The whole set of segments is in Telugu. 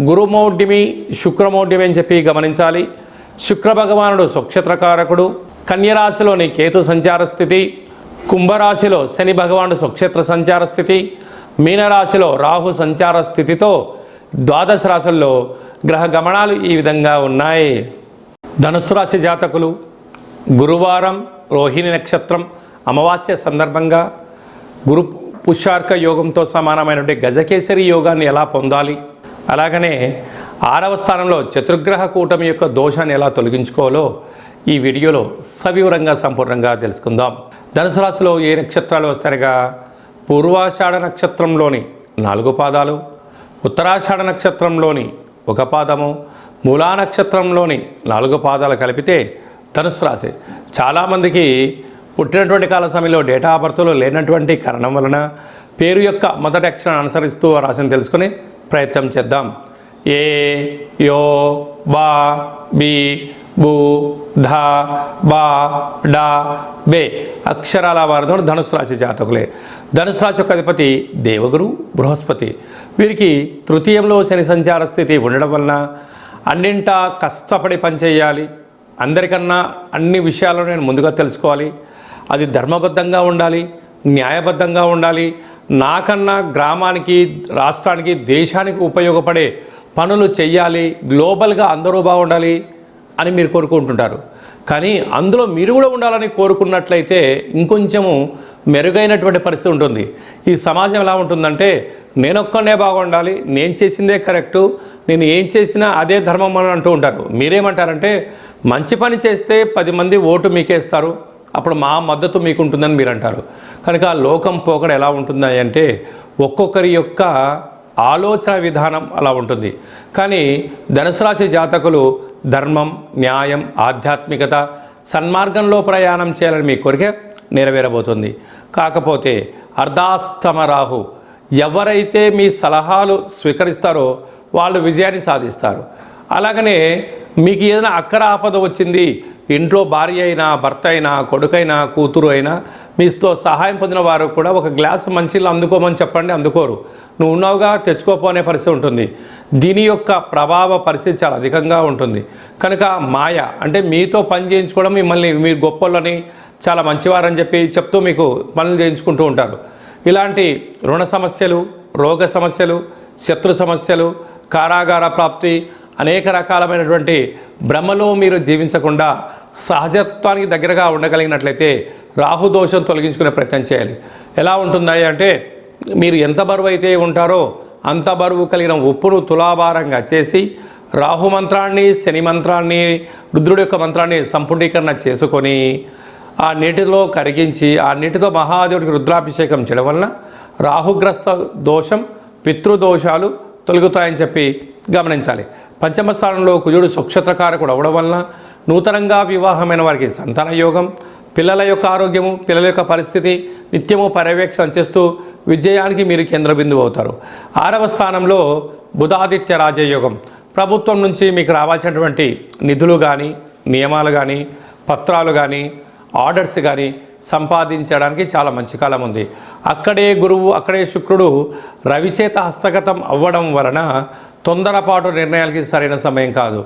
గురుమౌఢ్యమి శుక్రమౌఢ్యమి అని చెప్పి గమనించాలి. శుక్ర భగవానుడు స్వక్షేత్రకారకుడు. కన్యరాశిలోని కేతు సంచార స్థితి. కుంభరాశిలో శని భగవానుడు స్వక్షేత్ర సంచార స్థితి. మీనరాశిలో రాహు సంచార స్థితితో ద్వాదశ రాశుల్లో గ్రహ గమనాలు ఈ విధంగా ఉన్నాయి. ధనుసు రాశి జాతకులు గురువారం రోహిణి నక్షత్రం అమావాస్య సందర్భంగా గురు పుష్యార్క యోగంతో సమానమైనటువంటి గజకేసరి యోగాన్ని ఎలా పొందాలి? అలాగనే ఆరవ స్థానంలో చతుర్గ్రహ కూటమి యొక్క దోషాన్ని ఎలా తొలగించుకోవాలో ఈ వీడియోలో సవివరంగా సంపూర్ణంగా తెలుసుకుందాం. ధనుసు రాశిలో ఏ నక్షత్రాలు వస్తాయనగా పూర్వాషాఢ నక్షత్రంలోని నాలుగు పాదాలు ఉత్తరాషాఢ నక్షత్రంలోని ఒక పాదము మూలా నక్షత్రంలోని నాలుగు పాదాలు కలిపితే ధనుసు రాశి. చాలామందికి పుట్టినటువంటి కాల సమయంలో డేటా ఆఫ్ బర్త్లో లేనటువంటి కారణం వలన పేరు యొక్క మొదటి అక్షరాన్ని అనుసరిస్తూ రాశిని తెలుసుకుని ప్రయత్నం చేద్దాం. ఏ యో బా బి బూ ధ బా డా బే అక్షరాల వారితో ధనుసు రాశి జాతకులే. ధనుసు రాశి యొక్క అధిపతి దేవగురు బృహస్పతి. వీరికి తృతీయంలో శని సంచార స్థితి ఉండడం వలన అన్నింటా కష్టపడి పనిచేయాలి. అందరికన్నా అన్ని విషయాలను నేను ముందుగా తెలుసుకోవాలి. అది ధర్మబద్ధంగా ఉండాలి న్యాయబద్ధంగా ఉండాలి నాకన్నా గ్రామానికి రాష్ట్రానికి దేశానికి ఉపయోగపడే పనులు చెయ్యాలి గ్లోబల్గా అందరూ బాగుండాలి అని మీరు కోరుకుంటుంటారు. కానీ అందులో మీరు కూడా ఉండాలని కోరుకున్నట్లయితే ఇంకొంచెము మెరుగైనటువంటి పరిస్థితి ఉంటుంది. ఈ సమాజం ఎలా ఉంటుందంటే నేనొక్కనే బాగుండాలి నేను చేసిందే కరెక్టు నేను ఏం చేసినా అదే ధర్మం అని అంటూ ఉంటారు. మీరేమంటారంటే మంచి పని చేస్తే పది మంది ఓటు మీకేస్తారు అప్పుడు మా మద్దతు మీకు ఉంటుందని మీరు అంటారు కనుక లోకం పోకడ ఎలా ఉంటుంది అంటే ఒక్కొక్కరి యొక్క ఆలోచన విధానం అలా ఉంటుంది. కానీ ధనుసు రాశి జాతకులు ధర్మం న్యాయం ఆధ్యాత్మికత సన్మార్గంలో ప్రయాణం చేయాలని మీ కోరిక నెరవేరబోతుంది. కాకపోతే అర్ధాస్తమ రాహు ఎవరైతే మీ సలహాలు స్వీకరిస్తారో వాళ్ళు విజయాన్ని సాధిస్తారు. అలాగనే మీకు ఏదైనా అక్కర ఆపద వచ్చింది ఇంట్లో భార్య అయినా భర్త అయినా కొడుకైనా కూతురు అయినా మీతో సహాయం పొందిన వారు కూడా ఒక గ్లాస్ మంచిలో అందుకోమని చెప్పండి అందుకోరు. నువ్వు ఉన్నావుగా తెచ్చుకోపోనే పరిస్థితి ఉంటుంది. దీని యొక్క ప్రభావ పరిస్థితి చాలా అధికంగా ఉంటుంది. కనుక మాయ అంటే మీతో పని చేయించుకోవడం మిమ్మల్ని మీరు గొప్పలని చాలా మంచివారని చెప్పి చెప్తూ మీకు పనులు చేయించుకుంటూ ఉంటారు. ఇలాంటి రుణ సమస్యలు రోగ సమస్యలు శత్రు సమస్యలు కారాగార ప్రాప్తి అనేక రకాలమైనటువంటి భ్రమలో మీరు జీవించకుండా సహజత్వానికి దగ్గరగా ఉండగలిగినట్లయితే రాహు దోషం తొలగించుకునే ప్రయత్నం చేయాలి. ఎలా ఉంటుందా అంటే మీరు ఎంత బరువు అయితే ఉంటారో అంత బరువు కలిగిన ఉప్పును తులాభారంగా చేసి రాహు మంత్రాన్ని శని మంత్రాన్ని రుద్రుడి యొక్క మంత్రాన్ని సంపుటీకరణ చేసుకొని ఆ నీటిలో కరిగించి ఆ నీటితో మహాదేవుడికి రుద్రాభిషేకం చేయడం వలన రాహుగ్రస్త దోషం పితృదోషాలు తొలగుతాయని చెప్పి గమనించాలి. పంచమ స్థానంలో కుజుడు సుక్షత్రకారకుడు అవడం వలన నూతనంగా వివాహమైన వారికి సంతాన యోగం పిల్లల యొక్క ఆరోగ్యము పిల్లల యొక్క పరిస్థితి నిత్యము పర్యవేక్షణ చేస్తూ విజయానికి మీరు కేంద్ర బిందువు అవుతారు. ఆరవ స్థానంలో బుధాదిత్య రాజయోగం. ప్రభుత్వం నుంచి మీకు రావాల్సినటువంటి నిధులు కానీ నియమాలు కానీ పత్రాలు కానీ ఆర్డర్స్ కానీ సంపాదించడానికి చాలా మంచి కాలం ఉంది. అక్కడే గురువు అక్కడే శుక్రుడు రవిచేత హస్తగతం అవ్వడం వలన తొందరపాటు నిర్ణయాలకి సరైన సమయం కాదు.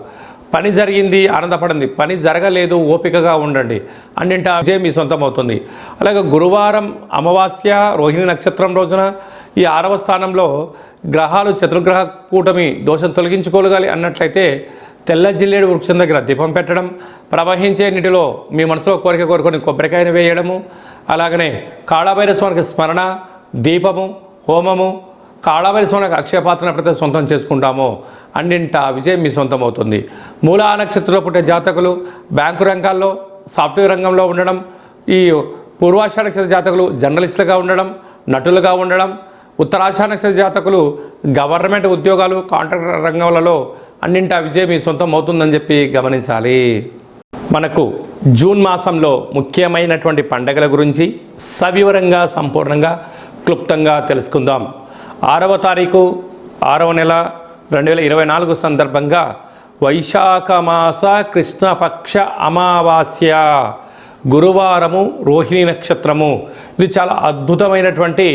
పని జరిగింది ఆనందపడింది. పని జరగలేదు ఓపికగా ఉండండి. అన్నింటి విజయం మీ సొంతం అవుతుంది అలాగే గురువారం అమావాస్య రోహిణి నక్షత్రం రోజున ఈ ఆరవ స్థానంలో గ్రహాలు చతుర్గ్రహ కూటమి దోషం తొలగించుకోగలి అన్నట్లయితే తెల్ల జిల్లేడు వృక్షం దగ్గర దీపం పెట్టడం ప్రవహించే నీటిలో మీ మనసులో కోరిక కోరుకొని కొబ్బరికాయను వేయడము అలాగనే కాళభైరస్వామికి స్మరణ దీపము హోమము కాళభైరస్వామికి అక్షయపాత్రను ఎప్పుడైతే సొంతం చేసుకుంటామో అన్నింట విజయం మీ సొంతం అవుతుంది మూలా నక్షత్రంలో పుట్టే జాతకులు బ్యాంకు రంగాల్లో సాఫ్ట్వేర్ రంగంలో ఉండడం ఈ పూర్వాషాఢ నక్షత్ర జాతకులు జర్నలిస్టులుగా ఉండడం నటులుగా ఉండడం ఉత్తరాషాఢ నక్షత్ర జాతకులు గవర్నమెంట్ ఉద్యోగాలు కాంట్రాక్టర్ రంగంలో అన్నింటా విజయం మీ సొంతం అవుతుందని చెప్పి గమనించాలి. మనకు జూన్ మాసంలో ముఖ్యమైనటువంటి పండగల గురించి సవివరంగా సంపూర్ణంగా క్లుప్తంగా తెలుసుకుందాం. ఆరవ తారీఖు ఆరవ నెల రెండు వేల ఇరవై నాలుగు సందర్భంగా వైశాఖ మాస కృష్ణపక్ష అమావాస్య గురువారము రోహిణి నక్షత్రము. ఇది చాలా అద్భుతమైనటువంటి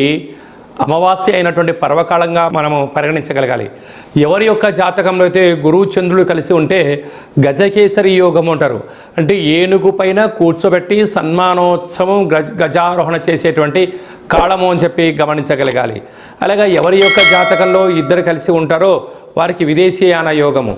అమావాస్య అయినటువంటి పర్వకాలంగా మనము పరిగణించగలగాలి. ఎవరి యొక్క జాతకంలో అయితే గురువు చంద్రుడు కలిసి ఉంటే గజకేసరి యోగం అంటారు. అంటే ఏనుగు పైన కూర్చోబెట్టి సన్మానోత్సవం గజ గజారోహణ చేసేటువంటి కాలము అని చెప్పి గమనించగలగాలి. అలాగే ఎవరి యొక్క జాతకంలో ఇద్దరు కలిసి ఉంటారో వారికి విదేశీయాన యోగము.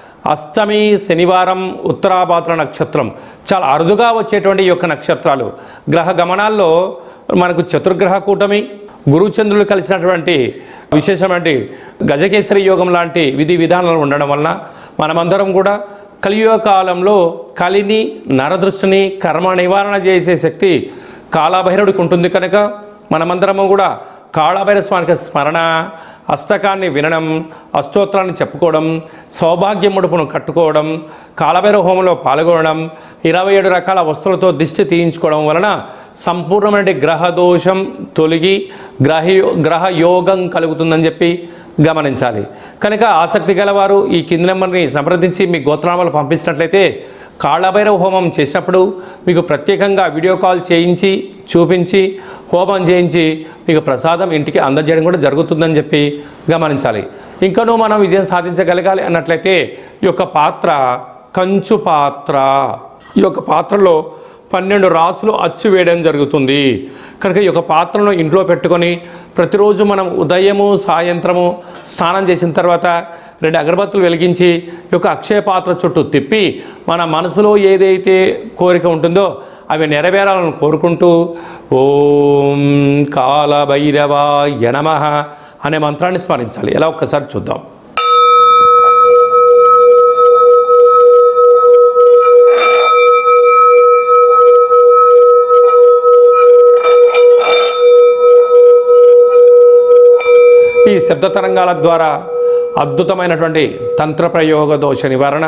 అష్టమి శనివారం ఉత్తరాభాద్ర నక్షత్రం. చాలా అరుదుగా వచ్చేటువంటి ఈ యొక్క నక్షత్రాలు. గ్రహ గమనాల్లో మనకు చతుర్గ్రహ కూటమి గురుచంద్రులు కలిసినటువంటి విశేషమైన గజకేసరి యోగం లాంటి విధి విధానాలు ఉండడం వలన మనమందరం కూడా కలియుగ కాలంలో కలిని నరదృష్టిని కర్మ నివారణ చేసే శక్తి కాళభైరవుడికి ఉంటుంది కనుక మనమందరము కూడా కాళభైర స్వామికి స్మరణ అష్టకాన్ని వినడం అష్టోత్తరాన్ని చెప్పుకోవడం సౌభాగ్య ముడుపును కట్టుకోవడం కాలభైర హోమంలో పాల్గొనడం ఇరవై ఏడు రకాల వస్తువులతో దిష్టి తీయించుకోవడం వలన సంపూర్ణమైన గ్రహ దోషం తొలగి గ్రహయో గ్రహయోగం కలుగుతుందని చెప్పి గమనించాలి. కనుక ఆసక్తి గలవారు ఈ కింది నెంబర్ని సంప్రదించి మీ గోత్రనామాలు పంపించినట్లయితే కాళ్ళభైరవ హోమం చేసినప్పుడు మీకు ప్రత్యేకంగా వీడియో కాల్ చేయించి చూపించి హోమం చేయించి మీకు ప్రసాదం ఇంటికి అందజేయడం కూడా జరుగుతుందని చెప్పి గమనించాలి. ఇంకనూ మనం విజయం సాధించగలగాలి అన్నట్లయితే ఈ యొక్క పాత్ర కంచు పాత్ర. ఈ యొక్క పాత్రలో పన్నెండు రాసులు అచ్చు వేయడం జరుగుతుంది. కనుక ఈ యొక్క పాత్రను ఇంట్లో పెట్టుకొని ప్రతిరోజు మనం ఉదయము సాయంత్రము స్నానం చేసిన తర్వాత రెండు అగరబత్తులు వెలిగించి ఈ యొక్క అక్షయ పాత్ర చుట్టూ తిప్పి మన మనసులో ఏదైతే కోరిక ఉంటుందో అవి నెరవేరాలని కోరుకుంటూ ఓం కాలభైరవాయ నమః అనే మంత్రాన్ని స్మరించాలి. ఎలా ఒక్కసారి చూద్దాం. శబ్ద తరంగాల ద్వారా అద్భుతమైనటువంటి తంత్ర ప్రయోగ దోష నివారణ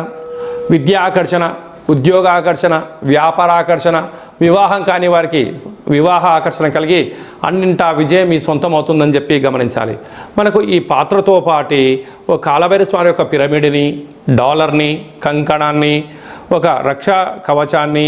విద్యా ఆకర్షణ ఉద్యోగ ఆకర్షణ వ్యాపార ఆకర్షణ వివాహం కాని వారికి వివాహ ఆకర్షణ కలిగి అన్నింటా విజయం మీ సొంతం అవుతుందని చెప్పి గమనించాలి. మనకు ఈ పాత్రతో పాటి ఒక కాలభైర స్వామి యొక్క పిరమిడ్ని డాలర్ని కంకణాన్ని ఒక రక్షా కవచాన్ని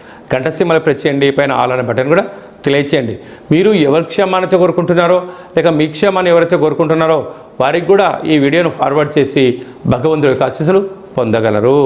అన్నట్టయితే గంట ప్రెస్ చేయండి పైన ఆల్ బటన్ కూడా తెలియచేయండి. మీరు ఎవరి క్షేమానైతే కోరుకుంటున్నారో లేక మీ క్షేమాన్ని ఎవరైతే కోరుకుంటున్నారో వారికి కూడా ఈ వీడియోను ఫార్వర్డ్ చేసి భగవంతుడి యొక్క ఆశీస్సులు పొందగలరు.